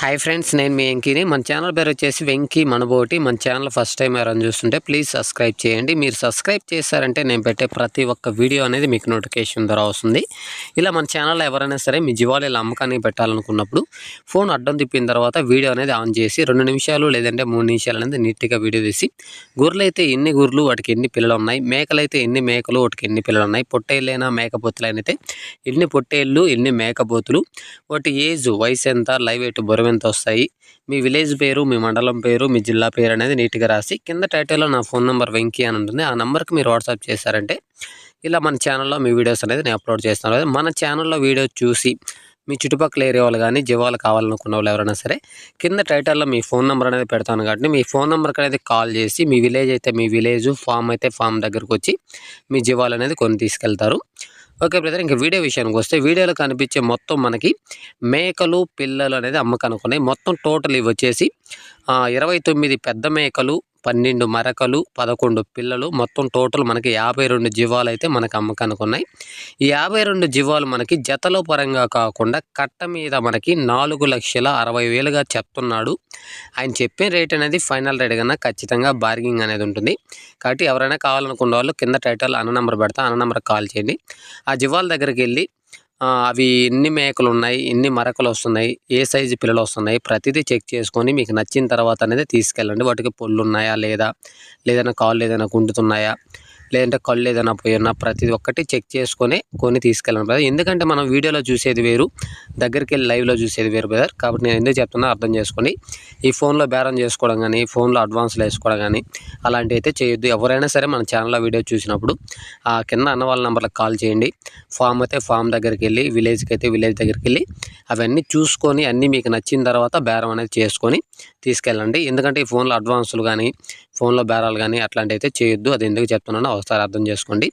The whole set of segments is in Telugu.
హాయ్ ఫ్రెండ్స్ నేను మీ వెంకీని. మన ఛానల్ పేరు వచ్చేసి వెంకీ మనబోటి. మన ఛానల్ ఫస్ట్ టైం ఎవరైనా చూస్తుంటే ప్లీజ్ సబ్స్క్రైబ్ చేయండి. మీరు సబ్స్క్రైబ్ చేశారంటే నేను పెట్టే ప్రతి ఒక్క వీడియో అనేది మీకు నోటిఫికేషన్ ద్వారా వస్తుంది. ఇలా మన ఛానల్లో ఎవరైనా సరే మీ జీవాలు ఇలా అమ్మకానికి పెట్టాలనుకున్నప్పుడు ఫోన్ అడ్డం తిప్పిన తర్వాత వీడియో అనేది ఆన్ చేసి రెండు నిమిషాలు లేదంటే మూడు నిమిషాలు అనేది నీట్గా వీడియో తీసి గుర్రెలు అయితే ఎన్ని గొర్రెలు వాటికి ఎన్ని పిల్లలు ఉన్నాయి మేకలు అయితే ఎన్ని మేకలు వాటికి ఎన్ని పిల్లలు ఉన్నాయి పొట్టేళ్ళైనా మేకపోతులైనా అయితే ఎన్ని పొట్టేళ్ళు ఎన్ని మేకపోతులు వాటి ఏజ్ వయసు ఎంత లైవ్ ఎయిట్ బరువు ఎంత వస్తాయి. మీ విలేజ్ పేరు మీ మండలం పేరు మీ జిల్లా పేరు అనేది నీట్గా రాసి కింద టైటిల్లో నా ఫోన్ నెంబర్ వెంకీ అని ఉంటుంది. ఆ నెంబర్కి మీరు వాట్సాప్ చేశారంటే ఇలా మన ఛానల్లో మీ వీడియోస్ అనేది నేను అప్లోడ్ చేస్తాను. మన ఛానల్లో వీడియో చూసి మీ చుట్టుపక్కల ఏరియా వాళ్ళు కానీ జీవాలు కావాలనుకున్న వాళ్ళు ఎవరైనా సరే కింద టైటిల్లో మీ ఫోన్ నెంబర్ అనేది పెడతాను కాబట్టి మీ ఫోన్ నెంబర్కి అనేది కాల్ చేసి మీ విలేజ్ అయితే మీ విలేజ్ ఫామ్ అయితే ఫామ్ దగ్గరకు వచ్చి మీ జీవాలు అనేది కొని తీసుకెళ్తారు. ఓకే బ్రదర్ ఇంకా వీడియో విషయానికి వస్తే వీడియోలో కనిపించే మొత్తం మనకి మేకలు పిల్లలు అనేది అమ్మకానికి ఉన్నాయి మొత్తం టోటల్ ఇవి వచ్చేసి ఇరవై తొమ్మిది పెద్ద మేకలు పన్నెండు మరకలు పదకొండు పిల్లలు. మొత్తం టోటల్ మనకి యాభై రెండు జీవాలు అయితే మనకి అమ్మకానికి ఉన్నాయి ఈ యాభై రెండు జీవాలు మనకి జతల పరంగా కాకుండా కట్ట మీద మనకి నాలుగు లక్షల అరవై వేలుగా చెప్తున్నాడు. ఆయన చెప్పే రేట్ అనేది ఫైనల్ రేట్ కన్నా ఖచ్చితంగా బార్గింగ్ అనేది ఉంటుంది. కాబట్టి ఎవరైనా కావాలనుకున్న వాళ్ళు కింద టైటిల్ అన్న నెంబర్ పెడతా అన్న నెంబర్ కాల్ చేయండి. ఆ జీవాల దగ్గరికి వెళ్ళి అవి ఎన్ని మేకలు ఉన్నాయి ఎన్ని మరకలు వస్తున్నాయి ఏ సైజు పిల్లలు వస్తున్నాయి ప్రతిదీ చెక్ చేసుకొని మీకు నచ్చిన తర్వాత అనేది తీసుకెళ్ళండి. వాటికి పొల్లు ఉన్నాయా లేదా లేదన్నా కాళ్ళు ఏదైనా కుంటుతున్నాయా లేదంటే కళ్ళు ఏదైనా పోయి ఉన్నా ప్రతి ఒక్కటి చెక్ చేసుకొని కొని తీసుకెళ్ళండి బ్రదర్ ఎందుకంటే మనం వీడియోలో చూసేది వేరు దగ్గరికి వెళ్ళి లైవ్లో చూసేది వేరు బ్రదర్ కాబట్టి నేను ఎందుకు చెప్తున్నా అర్థం చేసుకోండి ఈ ఫోన్లో బేరం చేసుకోవడం కానీ ఫోన్లో అడ్వాన్స్లు వేసుకోవడం కానీ అలాంటివి అయితే చేయొద్దు. ఎవరైనా సరే మన ఛానల్లో వీడియో చూసినప్పుడు ఆ కింద అన్న వాళ్ళ నెంబర్లకు కాల్ చేయండి. ఫామ్ అయితే ఫామ్ దగ్గరికి వెళ్ళి విలేజ్కి అయితే విలేజ్ దగ్గరికి వెళ్ళి అవన్నీ చూసుకొని అన్నీ మీకు నచ్చిన తర్వాత బేరం అనేది చేసుకొని తీసుకెళ్ళండి. ఎందుకంటే ఈ ఫోన్లో అడ్వాన్సులు కానీ ఫోన్లో బేరాలు కానీ అట్లాంటివి అయితే చేయొద్దు. అది ఎందుకు చెప్తున్నానో ఒకసారి అర్థం చేసుకోండి.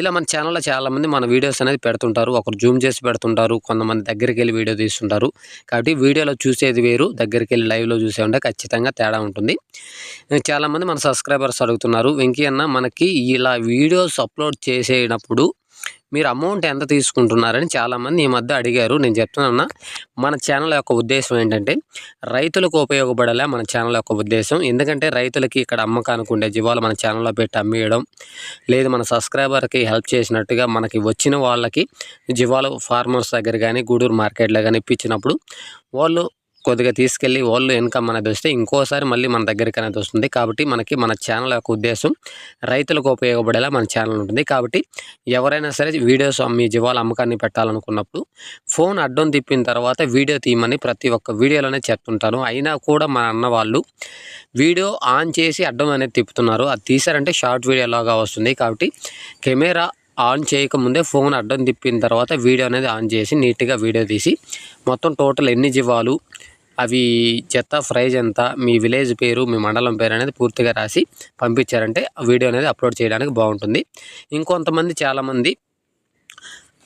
ఇలా మన ఛానల్లో చాలామంది మన వీడియోస్ అనేది పెడుతుంటారు. ఒకరు జూమ్ చేసి పెడుతుంటారు. కొంతమంది దగ్గరికి వెళ్ళి వీడియో తీస్తుంటారు. కాబట్టి వీడియోలో చూసేది వేరు. దగ్గరికి వెళ్ళి లైవ్లో చూసే ఉంటే ఖచ్చితంగా తేడా ఉంటుంది. చాలామంది మన సబ్స్క్రైబర్స్ అడుగుతున్నారు వెంకీ అన్న మనకి ఇలా వీడియోస్ అప్లోడ్ చేసేటప్పుడు మీరు అమౌంట్ ఎంత తీసుకుంటున్నారని చాలామంది ఈ మధ్య అడిగారు. నేను చెప్తున్నా మన ఛానల్ యొక్క ఉద్దేశం ఏంటంటే రైతులకు ఉపయోగపడేలా మన ఛానల్ యొక్క ఉద్దేశం. ఎందుకంటే రైతులకి ఇక్కడ అమ్మకానికి ఉండే జీవాలు మన ఛానల్లో పెట్టి అమ్మేయడం లేదు మన సబ్స్క్రైబర్కి హెల్ప్ చేసినట్టుగా మనకి వచ్చిన వాళ్ళకి జీవాలు ఫార్మర్స్ దగ్గర కానీ గూడూరు మార్కెట్లో కానీ ఇప్పించినప్పుడు వాళ్ళు కొద్దిగా తీసుకెళ్ళి వాళ్ళు ఇన్కమ్ అనేది వస్తే ఇంకోసారి మళ్ళీ మన దగ్గరికి అనేది వస్తుంది. కాబట్టి మనకి మన ఛానల్ యొక్క ఉద్దేశం రైతులకు ఉపయోగపడేలా మన ఛానల్ ఉంటుంది. కాబట్టి ఎవరైనా సరే వీడియోస్ మీ జీవాల అమ్మకాన్ని పెట్టాలనుకున్నప్పుడు ఫోన్ అడ్డం తిప్పిన తర్వాత వీడియో తీయమని ప్రతి ఒక్క వీడియోలోనే చెప్తుంటాను. అయినా కూడా మన అన్న వాళ్ళు వీడియో ఆన్ చేసి అడ్డం అనేది తిప్పుతున్నారు. అది తీసారంటే షార్ట్ వీడియో లాగా వస్తుంది. కాబట్టి కెమెరా ఆన్ చేయకముందే ఫోన్ అడ్డం తిప్పిన తర్వాత వీడియో అనేది ఆన్ చేసి నీట్గా వీడియో తీసి మొత్తం టోటల్ ఎన్ని జీవాలు అవి చెత్త ప్రైజ్ ఎంత మీ విలేజ్ పేరు మీ మండలం పేరు అనేది పూర్తిగా రాసి పంపించారంటే ఆ వీడియో అనేది అప్లోడ్ చేయడానికి బాగుంటుంది. ఇంకొంతమంది చాలామంది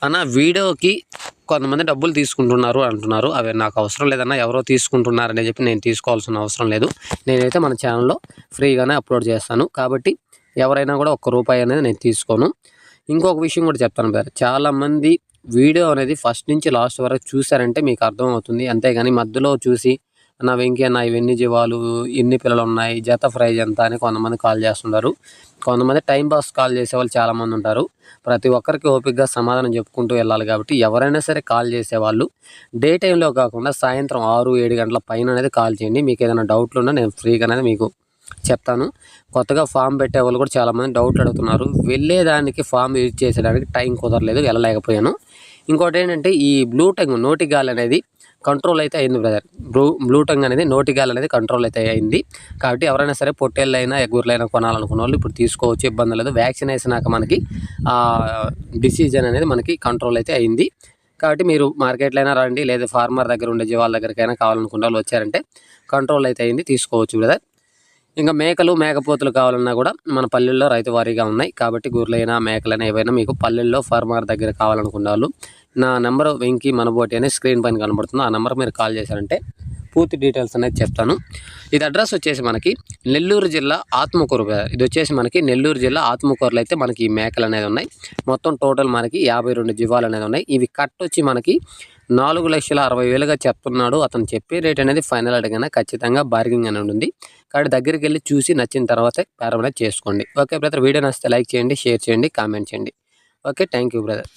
అన్న వీడియోకి కొంతమంది డబ్బులు తీసుకుంటున్నారు అంటున్నారు. అవి నాకు అవసరం లేదన్న ఎవరో తీసుకుంటున్నారని చెప్పి నేను తీసుకోవాల్సిన అవసరం లేదు. నేనైతే మన ఛానల్లో ఫ్రీగానే అప్లోడ్ చేస్తాను. కాబట్టి ఎవరైనా కూడా ఒక్క రూపాయి అనేది నేను తీసుకోను. ఇంకొక విషయం కూడా చెప్తాను. బ్రదర్ చాలామంది వీడియో అనేది ఫస్ట్ నుంచి లాస్ట్ వరకు చూసారంటే మీకు అర్థమవుతుంది. అంతేగాని మధ్యలో చూసి నా వెంకీ అన్న ఇవన్నీ జీవాలు ఎన్ని పిల్లలు ఉన్నాయి జత ప్రైజ్ ఎంత? అని కొంతమంది కాల్ చేస్తుంటారు. కొంతమంది టైం పాస్ కాల్ చేసే వాళ్ళు చాలామంది ఉంటారు. ప్రతి ఒక్కరికి ఓపికగా సమాధానం చెప్పుకుంటూ వెళ్ళాలి కాబట్టి ఎవరైనా సరే కాల్ చేసేవాళ్ళు. డే టైంలో కాకుండా సాయంత్రం ఆరు ఏడు గంటల పైన అనేది కాల్ చేయండి. మీకు ఏదైనా డౌట్లు ఉన్నా నేను ఫ్రీగా అనేది మీకు చెప్తాను. కొత్తగా ఫామ్ పెట్టే వాళ్ళు కూడా చాలామంది డౌట్లు అడుగుతున్నారు. వెళ్ళేదానికి ఫామ్ యూజ్ చేసేదానికి టైం కుదరలేదు వెళ్ళలేకపోయాను. ఇంకోటి ఏంటంటే ఈ బ్లూ టంగ్ నోటి గాలి అనేది కంట్రోల్ అయితే అయింది బ్రదర్ బ్లూ బ్లూ టంగ్ అనేది నోటి గాలి అనేది కంట్రోల్ అయితే అయింది. కాబట్టి ఎవరైనా సరే పొట్టేళ్ళైనా ఎగురులైనా కొనాలనుకున్న వాళ్ళు ఇప్పుడు తీసుకోవచ్చు ఇబ్బంది లేదు. వ్యాక్సిన్ వేసినాక మనకి డిసీజన్ అనేది మనకి కంట్రోల్ అయితే అయింది. కాబట్టి మీరు మార్కెట్లో అయినా రండి లేదా ఫార్మర్ దగ్గర ఉండే జీవాల దగ్గరికైనా కావాలనుకున్న వాళ్ళు వచ్చారంటే కంట్రోల్ అయితే అయింది తీసుకోవచ్చు బ్రదర్ ఇంకా మేకలు మేకపోతులు కావాలన్నా కూడా మన పల్లెల్లో రైతు వారీగా ఉన్నాయి. కాబట్టి గొర్రెలైనా మేకలైనా ఏవైనా మీకు పల్లెల్లో ఫార్మర్ దగ్గర కావాలనుకున్నారు నా నెంబర్ వెంకీ మనబోటి అనే స్క్రీన్ పైన కనబడుతుంది. ఆ నెంబర్ మీరు కాల్ చేశారంటే పూర్తి డీటెయిల్స్ అనేది చెప్తాను. ఇది అడ్రస్ వచ్చేసి మనకి నెల్లూరు జిల్లా ఆత్మకూరు. ఇది వచ్చేసి మనకి నెల్లూరు జిల్లా ఆత్మకూరులో అయితే మనకి ఈ మేకలు అనేది ఉన్నాయి. మొత్తం టోటల్ మనకి యాభై రెండు జీవాలు అనేది ఉన్నాయి. ఇవి కట్ వచ్చి మనకి నాలుగు లక్షల అరవై వేలుగా చెప్తున్నాడు. అతను చెప్పే రేట్ అనేది ఫైనల్ అడిగినా ఖచ్చితంగా బార్గింగ్ అని ఉంటుంది. కాబట్టి దగ్గరికి వెళ్ళి చూసి నచ్చిన తర్వాత ప్రారంభం చేసుకోండి. ఓకే బ్రదర్ వీడియో నచ్చితే లైక్ చేయండి షేర్ చేయండి కామెంట్ చేయండి. Okay thank you brother.